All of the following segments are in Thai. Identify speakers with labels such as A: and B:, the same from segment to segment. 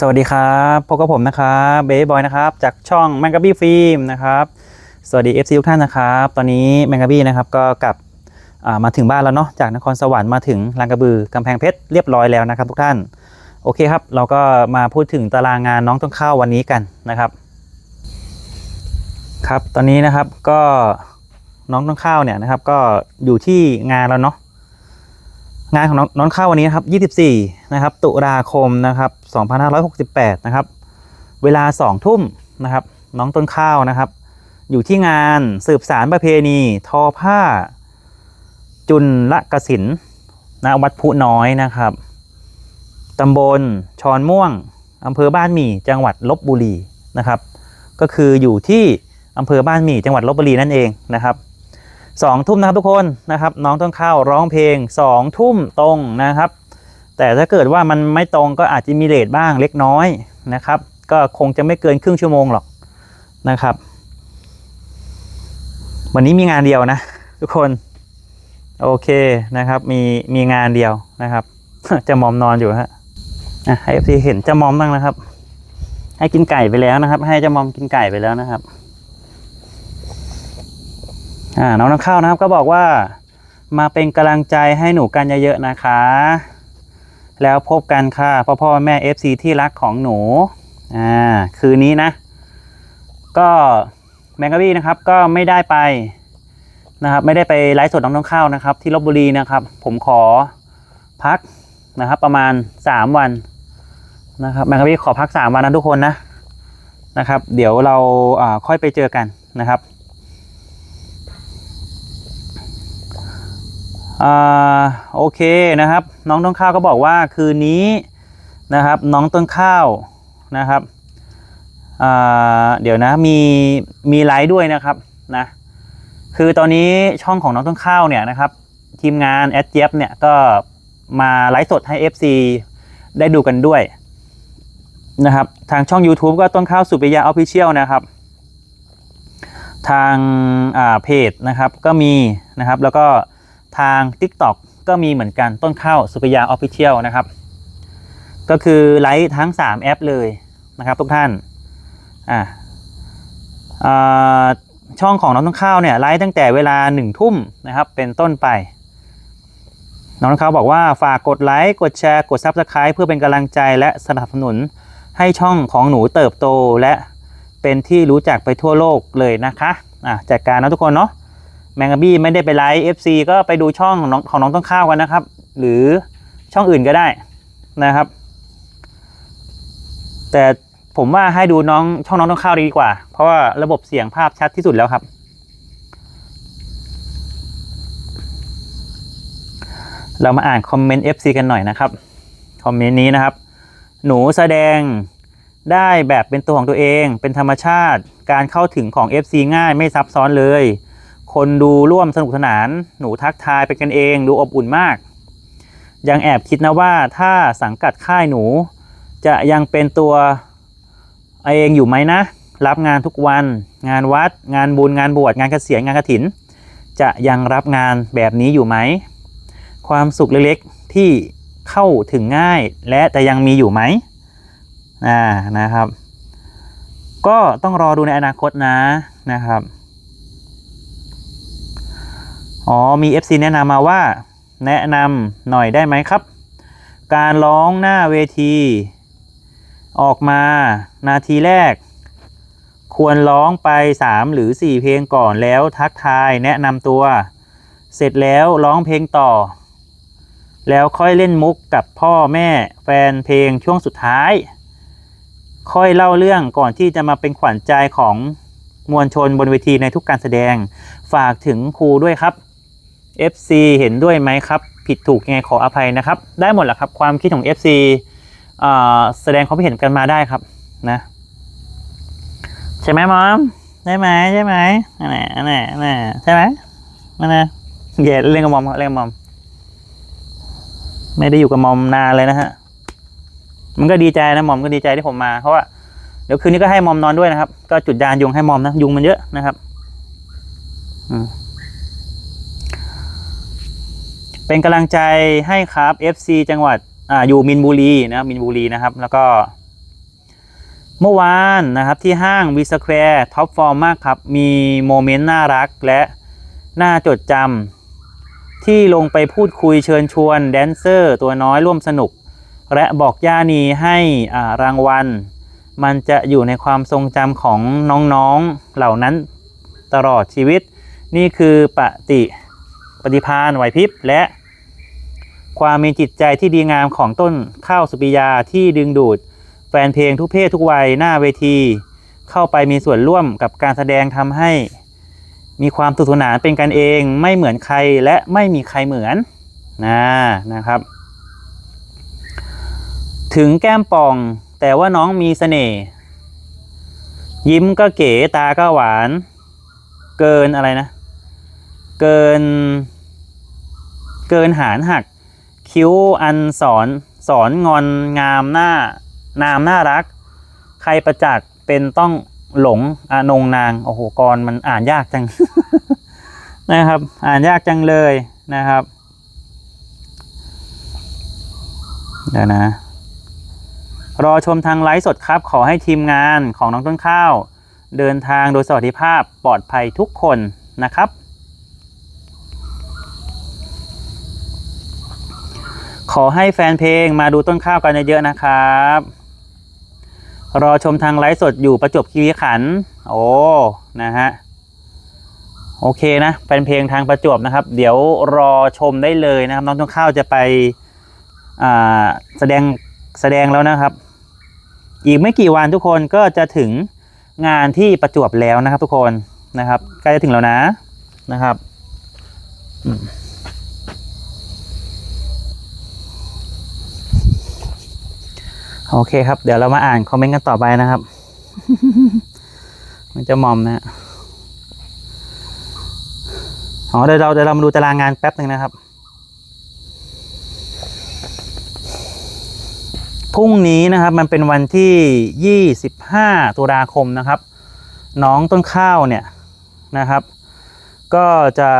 A: สวัสดีครับพบกับผมนะครับเบย์บอยนะครับจากช่องแมงกะบี้ฟิล์มนะครับสวัสดี FC ทุกท่านนะครับ ตอนนี้แมงกะบี้นะครับก็กลับมาถึงบ้านแล้วเนาะจากนครสวรรค์มาถึงลางกระบือกำแพงเพชรเรียบร้อยแล้วนะครับทุกท่านโอเคครับ เราก็มาพูดถึงตารางงานน้องต้นข้าววันนี้กันนะครับ ครับตอนนี้นะครับก็น้องต้นข้าวเนี่ยนะครับก็อยู่ที่งานแล้วเนาะ งานของน้องน้องข้าววันนี้นะครับ 24 นะครับ ตุลาคมนะครับ 2568 นะครับ เวลา 2 ทุ่มนะครับ น้องต้นข้าวนะครับ อยู่ที่งานสืบสารประเพณี ทอผ้า จุลละกสินณวัดพุน้อยนะครับตำบลชอนม่วงอำเภอบ้านหมี่จังหวัดลบบุรีนะครับ ก็คืออยู่ที่อำเภอบ้านหมี่จังหวัดลบบุรีนั่นเองนะครับ สองทุ่มนะครับทุกคนนะครับ น้องต้นข้าวร้องเพลงสองทุ่มตรงนะครับ แต่ถ้าเกิดว่ามันไม่ตรงก็อาจจะมีเลทบ้างเล็กน้อยนะครับ ก็คงจะไม่เกินครึ่งชั่วโมงหรอกนะครับ วันนี้มีงานเดียวนะ ทุกคนโอเคนะครับ มีมีงานเดียวนะครับ จะมอมนอนอยู่ฮะอะให้เอฟซีเห็นจะมอมบ้างนะครับ ให้กินไก่ไปแล้วนะครับ ให้จะมอมกินไก่ไปแล้วนะครับ อ่าน้องน้ำข้าวนะครับก็บอกว่ามาเป็นกำลังใจให้หนูกันเยอะๆนะคะ แล้วพบกันค่ะพ่อพ่อแม่ FC ที่รักของหนูอ่าคืนนี้นะ ก็แมงกะบี้นะครับก็ไม่ได้ไปนะครับ ไม่ได้ไปไลฟ์สดน้องน้องข้าวนะครับ ที่ลบบุรีนะครับ ผมขอพักนะครับ ประมาณ 3 วันนะครับแมงกะบี้ขอพัก 3 วันนะทุกคนนะนะครับ เดี๋ยวเราอ่าค่อยไปเจอกันนะครับ อ่าโอเคนะครับ น้องต้นข้าวก็บอกว่าคืนนี้นะครับ น้องต้นข้าวนะครับอ่าเดี๋ยวนะมีมีไลฟ์ด้วยนะครับนะคือตอนนี้ช่องของน้องต้นข้าวเนี่ยนะครับ ทีมงานแอดเจี๊ยบเนี่ยก็มาไลฟ์สดให้ FC ได้ดูกันด้วยนะครับทางช่อง YouTube ก็ต้นข้าวสุปิยาออฟฟิเชียลนะครับ ทางเพจนะครับก็มีนะครับแล้วก็ ทาง TikTok ก็มีเหมือนกันต้นข้าวสุปิยาออฟฟิเชียลนะครับ ก็คือไลฟ์ทั้ง 3 แอปเลยนะครับทุกท่านอ่าอ่าช่องของน้องต้นข้าวเนี่ยไลฟ์ตั้งแต่เวลา1ทุ่มนะครับเป็นต้นไป น้องต้นข้าวบอกว่าฝากกดไลค์กดแชร์กด Subscribe เพื่อเป็นกำลังใจและสนับสนุนให้ช่องของหนูเติบโตและเป็นที่รู้จักไปทั่วโลกเลยนะคะอะจัดการนะทุกคนเนาะ แมงกะบี้ไม่ได้ไปไลฟ์ FC ก็ไปดูช่องของน้องของน้องต้นข้าวกันนะครับ หรือช่องอื่นก็ได้นะครับ แต่ผมว่าให้ดูน้องช่องน้องต้นข้าวดีกว่า เพราะว่าระบบเสียงภาพชัดที่สุดแล้วครับ เรามาอ่านคอมเมนต์ FC กันหน่อยนะครับ คอมเมนต์นี้นะครับ หนูแสดงได้แบบเป็นตัวของตัวเอง เป็นธรรมชาติ การเข้าถึงของ FC ง่ายไม่ซับซ้อนเลย คนดูร่วมสนุกสนาน หนูทักทายเป็นกันเองดูอบอุ่นมาก ยังแอบคิดนะว่าถ้าสังกัดค่ายหนู จะยังเป็นตัวเองอยู่ไหมนะ รับงานทุกวัน งานวัด งานบุญงานบวชงานเกษียณงานกฐิน จะยังรับงานแบบนี้อยู่ไหม ความสุขเล็กๆที่เข้าถึงง่ายและจะยังมีอยู่ไหมอ่านะครับ ก็ต้องรอดูในอนาคตนะนะครับ อ๋อ มี FC แนะนำมาว่า แนะนำหน่อยได้ไหมครับ การร้องหน้าเวที ออกมานาทีแรก ควรร้องไป 3 หรือ 4 เพลงก่อนแล้วทักทายแนะนำตัว เสร็จแล้วร้องเพลงต่อ แล้วค่อยเล่นมุกกับพ่อแม่แฟนเพลงช่วงสุดท้าย ค่อยเล่าเรื่องก่อนที่จะมาเป็นขวัญใจของมวลชนบนเวทีในทุกการแสดงฝากถึงครูด้วยครับ FC เห็นด้วยไหมครับ ผิดถูกยังไงขออภัยนะครับ ได้หมดแหละครับ ความคิดของ FC อ่าแสดงความคิดเห็นกันมาได้ครับนะใช่ไหมมอมได้ไหมใช่ไหมนั่นแหละนั่นแหละนั่นแหละใช่ไหมนั่นนะเย่เล่นกับมอมเล่นกับมอม ไม่ได้อยู่กับมอมนานเลยนะฮะมันก็ดีใจนะมอมก็ดีใจที่ผมมาเพราะว่าเดี๋ยวคืนนี้ก็ให้มอมนอนด้วยนะครับ ก็จุดยานยุงให้มอมนะยุงมันเยอะนะครับ อืม เป็นกำลังใจให้ครับ FC จังหวัดอ่าอยู่มินบุรีนะครับมินบุรีนะครับ แล้วก็ เมื่อวานนะครับที่ห้างวีสแควร์ท็อปฟอร์มมากครับ มีโมเมนต์น่ารักและน่าจดจำที่ลงไปพูดคุยเชิญชวนแดนเซอร์ตัวน้อยร่วมสนุก และบอกย่านีให้อ่ารางวัล มันจะอยู่ในความทรงจำของน้องๆเหล่านั้นตลอดชีวิต นี่คือปฏิ ฏิภาณไหวพริบและ ความมีจิตใจที่ดีงามของต้นข้าวสุปิยาที่ดึงดูด แฟนเพลงทุกเพศทุกวัยหน้าเวที เข้าไปมีส่วนร่วมกับการแสดงทำให้ มีความสนุกสนานเป็นกันเองไม่เหมือนใครและไม่มีใครเหมือนนะนะครับ ถึงแก้มป่อง แต่ว่าน้องมีเสน่ห์ยิ้มก็เก๋ตาก็หวาน เกินอะไรนะ เกิน เกินหารหัก คิ้วอันสอนสอนงอนงามหน้านามน่ารัก ใครประจักษ์เป็นต้องหลงอานงนางโอ้โหกรมันอ่านยากจังนะครับ อ่านยากจังเลยนะครับเดี๋ยวนะ รอชมทางไลฟ์สดครับ ขอให้ทีมงานของน้องต้นข้าว เดินทางโดยสวัสดิภาพปลอดภัยทุกคนนะครับ ขอให้แฟนเพลงมาดูต้นข้าวกันเยอะๆนะครับ รอชมทางไลฟ์สดอยู่ประจบคีรีขัน โอ้นะฮะโอเคนะแฟนเพลงทางประจวบนะครับ เดี๋ยวรอชมได้เลยนะครับ น้องต้นข้าวจะไปอ่าแสดงแสดงแล้วนะครับ อีกไม่กี่วันทุกคนก็จะถึงงานที่ประจวบแล้วนะครับ ทุกคนนะครับใกล้จะถึงแล้วนะนะครับอืม โอเคครับ เดี๋ยวเรามาอ่านคอมเมนต์กันต่อไปนะครับ มันจะมอมนะฮะอ๋อเดี๋ยวเราเดี๋ยวเรามาดูตารางงานแป๊บหนึ่งนะครับพรุ่งนี้นะครับมันเป็นวันที่ 25 ตุลาคมนะครับ น้องต้นข้าวเนี่ยนะครับ ก็จะ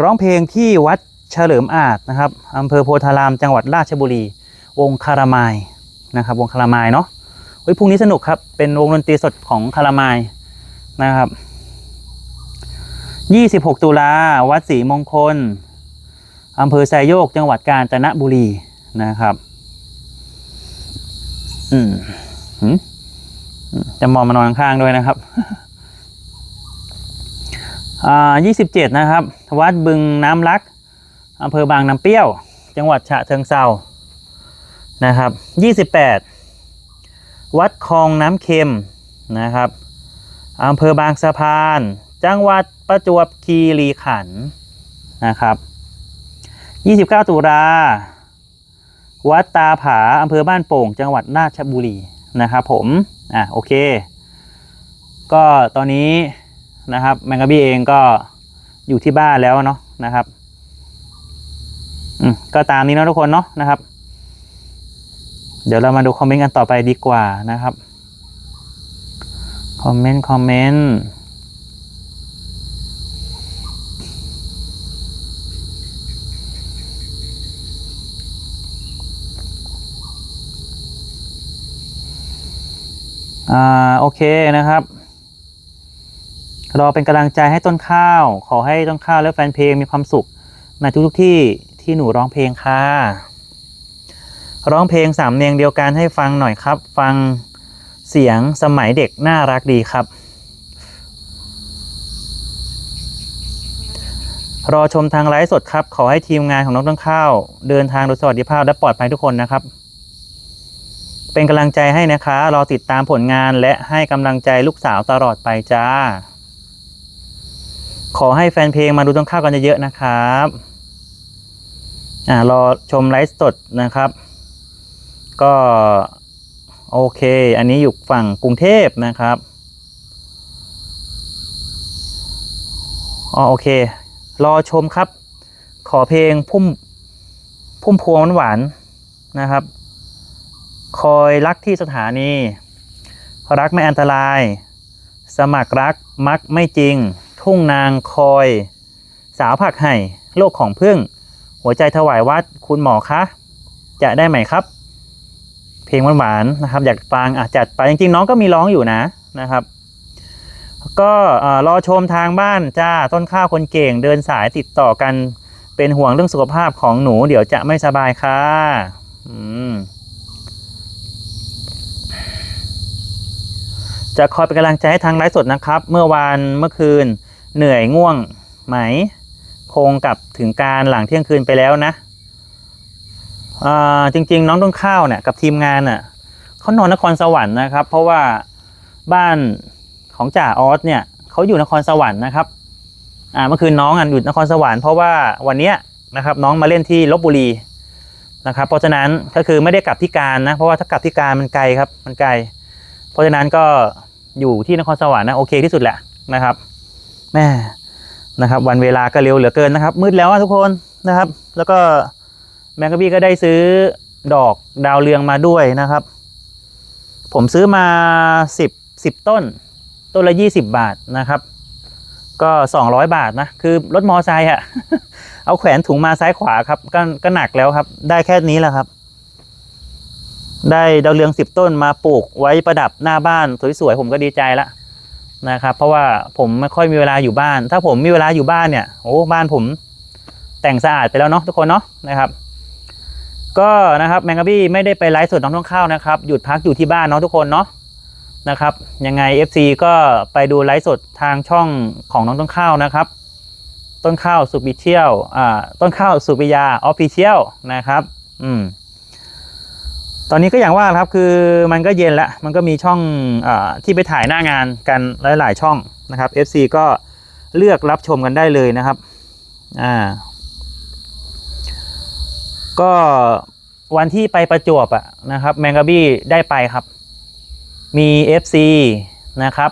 A: ร้องเพลงที่วัดเฉลิมอาจนะครับอำเภอโพธารามจังหวัดราชบุรี วงคารามาย นะครับวงคารามายเนาะเฮ้ยพรุ่งนี้สนุกครับ เป็นวงดนตรีสดของคารามายนะครับ26ตุลาวัดศรีมงคลอำเภอไซโยกจังหวัดกาญจนบุรีนะครับ อืมหืมจะมองมานอนข้างๆด้วยนะครับอ่ายี่สิบเจ็ดนะครับ วัดบึงน้ำลักอำเภอบางน้ำเปรี้ยว จังหวัดฉะเชิงเซา นะครับยี่สิบแปดวัดคลองน้ำเค็มนะครับอำเภอบางสะพาน จังหวัดประจวบคีรีขันธ์นะครับยี่สิบเก้าตุลาวัดตาผาอำเภอบ้านโป่ง จังหวัดราชบุรีนะครับผม อะโอเค ก็ตอนนี้นะครับแมงกะบี้เองก็อยู่ที่บ้านแล้วเนาะนะครับ อืมก็ตามนี้นะทุกคนเนาะนะครับ เดี๋ยวเรามาดูคอมเมนต์กันต่อไปดีกว่านะครับ คอมเมนต์ คอมเมนต์ อ่า โอเคนะครับ รอเป็นกำลังใจให้ต้นข้าว ขอให้ต้นข้าวและแฟนเพลงมีความสุขในทุกๆที่ที่หนูร้องเพลงค่ะ ร้องเพลงสามเนียงเดียวกันให้ฟังหน่อยครับ ฟังเสียงสมัยเด็กน่ารักดีครับ รอชมทางไลฟ์สดครับ ขอให้ทีมงานของน้องต้นข้าว เดินทางโดยสวัสดิภาพและปลอดภัยทุกคนนะครับ เป็นกำลังใจให้นะคะ รอติดตามผลงานและให้กำลังใจลูกสาวตลอดไปจ้า ขอให้แฟนเพลงมาดูต้นข้าวกันเยอะๆนะครับอ่ารอชมไลฟ์สดนะครับ ก็โอเค อันนี้อยู่ฝั่งกรุงเทพนะครับอ๋อโอเค รอชมครับ ขอเพลงพุ่มพุ่มพวงหวานๆนะครับ คอยรักที่สถานี รักไม่อันตราย สมัครรักมักไม่จริง ทุ่งนางคอย สาวผักไห่โลกของพึ่ง หัวใจถวายวัดคุณหมอคะ จะได้ไหมครับ เพลงหวานๆนะครับ อยากฟังอาจจัดไปจริงๆ น้องก็มีร้องอยู่นะนะครับ ก็เอ่อรอชมทางบ้านจ้าต้นข้าวคนเก่งเดินสายติดต่อกันเป็นห่วงเรื่องสุขภาพของหนู เดี๋ยวจะไม่สบายค่ะอืมจะคอยเป็นกำลังใจให้ทางไลฟ์สดนะครับ เมื่อวานเมื่อคืนเหนื่อยง่วงไหม คงกลับถึงการหลังเที่ยงคืนไปแล้วนะ จริง ๆ น้องต้นข้าวเนี่ยกับทีมงานน่ะเขานอนนครสวรรค์นะครับ เพราะว่าบ้านของจ่าออสเนี่ยเขาอยู่นครสวรรค์นะครับอ่าเมื่อคืนน้องอะอยู่นครสวรรค์เพราะว่าวันเนี้ยนะครับน้องมาเล่นที่ลบบุรีนะครับ เพราะฉะนั้นก็คือไม่ได้กลับที่การนะเพราะว่าถ้ากลับที่การมันไกลครับมันไกล เพราะฉะนั้นก็อยู่ที่นครสวรรค์นะโอเคที่สุดแหละนะครับแม่นะครับ วันเวลาก็เร็วเหลือเกินนะครับ มืดแล้วทุกคนนะครับ แล้วก็ แมงกะบี้ก็ได้ซื้อดอกดาวเรืองมาด้วยนะครับ ผมซื้อมาสิบสิบต้น ต้นละยี่สิบบาทนะครับ ก็สองร้อยบาทนะ คือรถมอไซค์อะเอาแขวนถุงมาซ้ายขวาครับ ก็ก็หนักแล้วครับ ได้แค่นี้แหละครับ ได้ดาวเรืองสิบต้นมาปลูกไว้ประดับหน้าบ้านสวยๆผมก็ดีใจละนะครับ เพราะว่าผมไม่ค่อยมีเวลาอยู่บ้าน ถ้าผมมีเวลาอยู่บ้านเนี่ย โอ้ บ้านผมแต่งสะอาดไปแล้วเนาะทุกคนเนาะนะครับ ก็นะครับแมงกะบี้ไม่ได้ไปไลฟ์สดน้องต้นข้าวนะครับ หยุดพักอยู่ที่บ้านเนาะทุกคนเนาะนะครับยังไง FC ก็ไปดูไลฟ์สดทางช่องของน้องต้นข้าวนะครับ ต้นข้าวสุปิเชียลอ่าต้นข้าวสุปิยาออฟฟิเชียลนะครับ อืมตอนนี้ก็อย่างว่าครับคือมันก็เย็นแล้ว มันก็มีช่องอาที่ไปถ่ายหน้างานกันหลาย ๆ ช่องนะครับ FC ก็เลือกรับชมกันได้เลยนะครับอ่า ก็วันที่ไปประจวบอะนะครับแมงกะบี้ได้ไปครับ มี FC นะครับ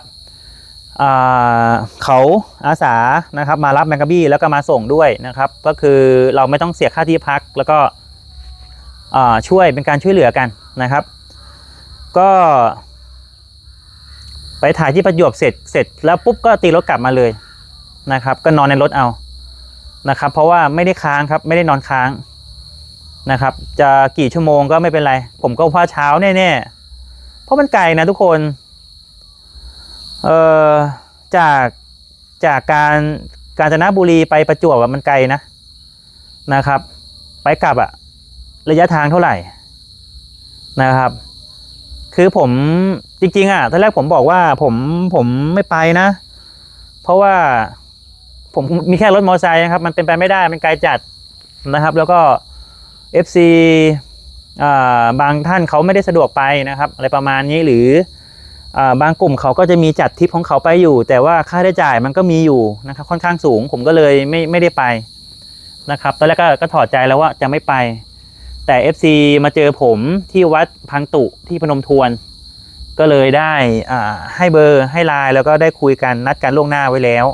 A: เขาอาสานะครับมารับแมงกะบี้แล้วก็มาส่งด้วยนะครับ ก็คือเราไม่ต้องเสียค่าที่พัก แล้วก็ช่วยเป็นการช่วยเหลือกันนะครับ ก็ ไปถ่ายที่ประจวบเสร็จเสร็จ แล้วปุ๊บก็ตีรถกลับมาเลยนะครับ ก็นอนในรถเอานะครับ เพราะว่าไม่ได้ค้างครับไม่ได้นอนค้าง นะครับ จะกี่ชั่วโมงก็ไม่เป็นไร ผมก็ว่าเช้าแน่ๆเพราะมันไกลนะทุกคนเอ่อจากจากการกาญจนบุรีไปประจวบอะมันไกลนะนะครับ ไปกลับอะระยะทางเท่าไหร่นะครับ คือผมจริง ๆอะตอนแรกผมบอกว่าผมผมไม่ไปนะ เพราะว่าผมมีแค่รถมอเตอร์ไซค์นะครับ มันเป็นไปไม่ได้มันไกลจัดนะครับ แล้วก็ FC บางท่านเขาไม่ได้สะดวกไปนะครับ อะไรประมาณนี้หรืออบางกลุ่มเขาก็จะมีจัดทริปของเขาไปอยู่ แต่ว่าค่าใช้จ่ายมันก็มีอยู่นะครับค่อนข้างสูง ผมก็เลยไม่ไม่ได้ไปนะครับตอนแรกก็ก็ถอดใจแล้วว่าจะไม่ไป แต่ FC มาเจอผมที่วัดพังตุที่พนมทวน ก็เลยได้ให้เบอร์ให้ไลน์แล้วก็ได้คุยกันนัดกันล่วงหน้าไว้แล้ว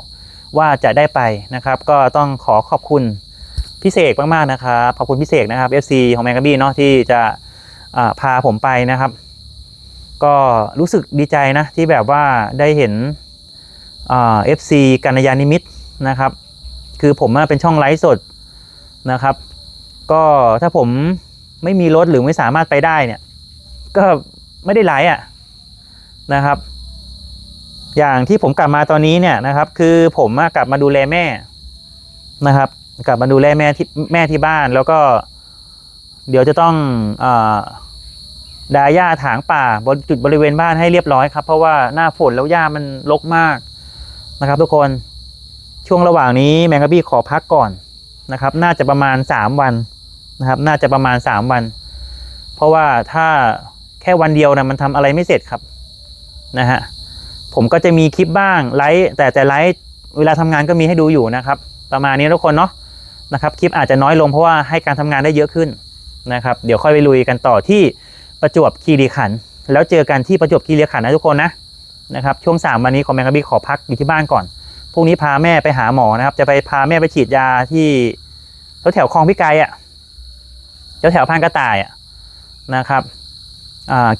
A: ว่าจะได้ไปนะครับ ก็ต้องขอขอบคุณ พิเศษมากๆนะครับขอบคุณพิเศษนะครับ FC ของแมงกะบี้เนาะที่จะพาผมไปนะครับ ก็รู้สึกดีใจนะที่แบบว่าได้เห็นอ่า FC กัญยานิมิตนะครับ คือผมเป็นช่องไลฟ์สดนะครับ ก็ถ้าผมไม่มีรถหรือไม่สามารถไปได้เนี่ย ก็ไม่ได้ไลฟ์อะนะครับ อย่างที่ผมกลับมาตอนนี้เนี่ยนะครับ คือผมกลับมาดูแลแม่นะครับ กลับมาดูแลแม่ที่แม่ที่บ้าน แล้วก็ เดี๋ยวจะต้องอดาหญ้าถางป่าบนจุดบริเวณบ้านให้เรียบร้อยครับ เพราะว่าหน้าฝนแล้วหญ้ามันรกมากนะครับ ทุกคนช่วงระหว่างนี้แมงกะบี้ขอพักก่อนนะครับ น่าจะประมาณ 3 วันนะครับ น่าจะประมาณ 3 วัน เพราะว่าถ้าแค่วันเดียวนะมันทำอะไรไม่เสร็จครับนะฮะผมก็จะมีคลิปบ้างไลฟ์แต่แต่ไลฟ์เวลาทำงานก็มีให้ดูอยู่นะครับ ประมาณนี้ทุกคนเนาะ นะครับคลิปอาจจะน้อยลงเพราะว่าให้การทำงานได้เยอะขึ้นนะครับเดี๋ยวค่อยไปลุยกันต่อที่ประจวบคีรีขันธ์แล้วเจอกันที่ประจวบคีรีขันธ์นะทุกคนนะนะครับช่วง3วันนี้ของแมงกะบี้ขอพักอยู่ที่บ้านก่อนพรุ่งนี้พาแม่ไปหาหมอนะครับ จะไปพาแม่ไปฉีดยาที่แถวแถวคลองพิไกรอะแถวแถวพานกระต่ายอะนะครับ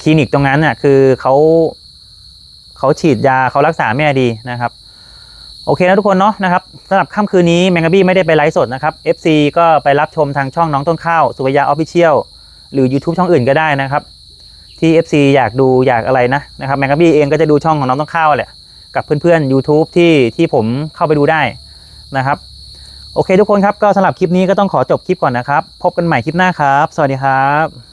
A: คลินิกตรงนั้นน่ะคือเขาเขาฉีดยาเขารักษาแม่ดีนะครับ โอเคนะทุกคนเนาะนะครับสำหรับค่ำคืนนี้แมงกะบี้ไม่ได้ไปไลฟ์สดนะครับ FC ก็ไปรับชมทางช่องน้องต้นข้าว สุริยาออฟฟิเชียลหรือ YouTube ช่องอื่นก็ได้นะครับ ที่ FC อยากดูอยากอะไรนะนะครับแมงกะบี้เองก็จะดูช่องของน้องต้นข้าวแหละกับเพื่อนๆ YouTube ที่ที่ผมเข้าไปดูได้นะครับ โอเคทุกคนครับก็สำหรับคลิปนี้ก็ต้องขอจบคลิปก่อนนะครับ พบกันใหม่คลิปหน้าครับ สวัสดีครับ